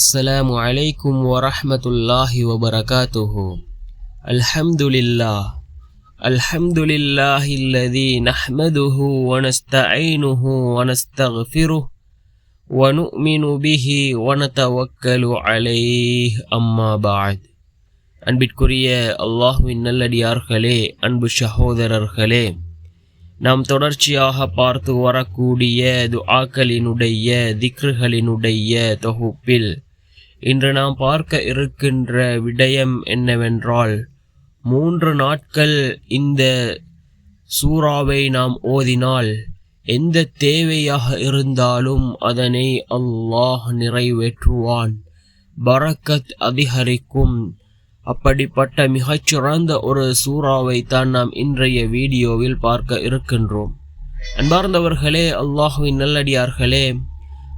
Assalamualaikum warahmatullahi wabarakatuh Alhamdulillah Alhamdulillahilladzi nahmaduhu wa nasta'inuhu wa nastaghfiruh wa nu'minu bihi wa natawakkalu alayh amma ba'd அன்பிற்குரிய அல்லாஹுவின் நல்லடியார்களே அன்பு சகோதரர்களே நாம் தொடர்ச்சியாக பார்த்து வரக்கூடிய துஆக்களினுடைய திக்ருகளினுடைய தொகுப்பில் இன்று நாம் பார்க்க இருக்கின்ற விடயம் என்னவென்றால் மூன்று நாட்கள் இந்த சூறாவை நாம் ஓதினால் எந்த தேவையாக இருந்தாலும் அதனை அல்லாஹ் நிறைவேற்றுவான். பரக்கத் அதிகரிக்கும். அப்படிப்பட்ட மிகச்சிறந்த ஒரு சூறாவை தான் நாம் இன்றைய வீடியோவில் பார்க்க இருக்கின்றோம். அன்பார்ந்தவர்களே அல்லாஹுவின் நல்லடியார்களே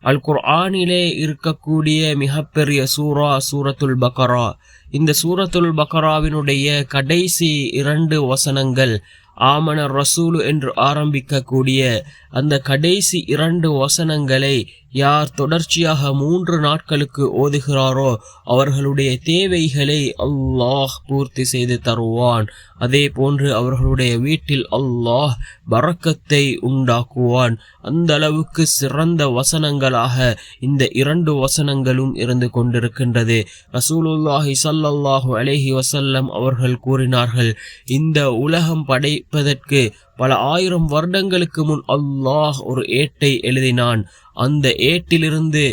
அல் குர்ஆனிலே இருக்கக்கூடிய மிகப்பெரிய சூரா சூரத்துல் பக்கரா. இந்த சூரத்துல் பக்கராவினுடைய கடைசி இரண்டு வசனங்கள் ஆமன ரசூலு என்று ஆரம்பிக்கக்கூடிய அந்த கடைசி இரண்டு வசனங்களை யார் தொடர்ச்சியாக மூன்று நாட்களுக்கு ஓதுகிறாரோ அவர்களுடைய தேவைகளை அல்லாஹ் பூர்த்தி செய்து தருவான். அதே போன்று அவர்களுடைய வீட்டில் அல்லாஹ் பறக்கத்தை உண்டாக்குவான். அந்த அளவுக்கு சிறந்த வசனங்களாக இந்த இரண்டு வசனங்களும் இருந்து கொண்டிருக்கின்றது. ரசூலுல்லாஹி சல்லல்லாஹு அலேஹி வசல்லம் அவர்கள் கூறினார்கள் இந்த உலகம் படைப்பதற்கு பல ஆயிரம் வருடங்களுக்கு முன் அல்லாஹ் ஒரு ஏட்டை எழுதினான். அந்த ஏட்டிலிருந்து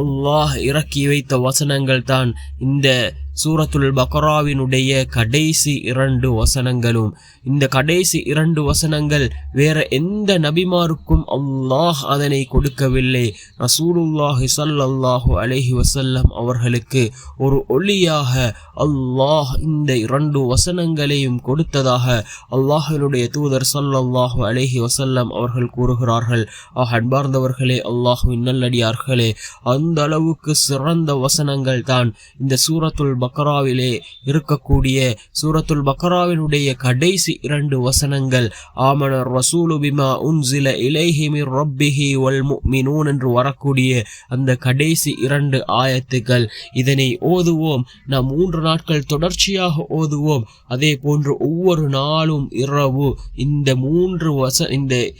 அல்லாஹ் இறக்கி வைத்த வசனங்கள் தான் இந்த சூரத்துல் பக்ராவினுடைய கடைசி இரண்டு வசனங்களும். இந்த கடைசி இரண்டு வசனங்கள் வேற எந்த நபிமாருக்கும் அல்லாஹ் அதனை கொடுக்கவில்லை. ரசூலுல்லாஹி சல்லாஹு அலஹி வசல்லம் அவர்களுக்கு ஒரு ஒளியாக அல்லாஹ் இந்த இரண்டு வசனங்களையும் கொடுத்ததாக அல்லாஹினுடைய தூதர் சல்லாஹு அலஹி வசல்லம் அவர்கள் கூறுகிறார்கள். ஆஹ் அன்பார்ந்தவர்களே அல்லாஹுவின் நல்லடியார்களே அந்த அளவுக்கு சிறந்த வசனங்கள் தான் இந்த சூரத்துல் பக்ராவிலே இருக்கக்கூடிய. சூரத்துல் பக்ராவினுடைய கடைசி இரண்டு வசனங்கள் ஆமனர் ரசூலு பிமா உன்சில இலைஹி ரப்பிஹி வல் முஃமினூன் என்று வரக்கூடிய அந்த கடைசி இரண்டு ஆயத்துக்கள். இதனை ஓதுவோம். நாம் மூன்று நாட்கள் தொடர்ச்சியாக ஓதுவோம். அதே போன்று ஒவ்வொரு நாளும் இரவு. இந்த மூன்று வச இந்த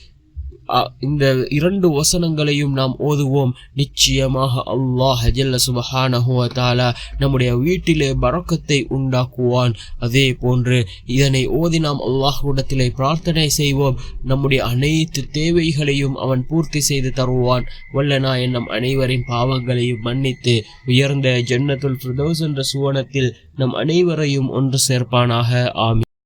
இந்த இரண்டு வசனங்களையும் நாம் ஓதுவோம். நிச்சயமாக அல்லாஹ் ஜல்ல சுபஹானஹுவ தாலா நம்முடைய வீட்டிலே பறக்கத்தை உண்டாக்குவான். அதே போன்று இதனை ஓதி நாம் அல்லாஹுடத்திலே பிரார்த்தனை செய்வோம். நம்முடைய அனைத்து தேவைகளையும் அவன் பூர்த்தி செய்து தருவான். வல்லனா நம் அனைவரின் பாவங்களையும் மன்னித்து உயர்ந்த ஜன்னத்துல் ஃபிரதோஸ் என்ற சுவனத்தில் நம் அனைவரையும் ஒன்று சேர்ப்பானாக. ஆமி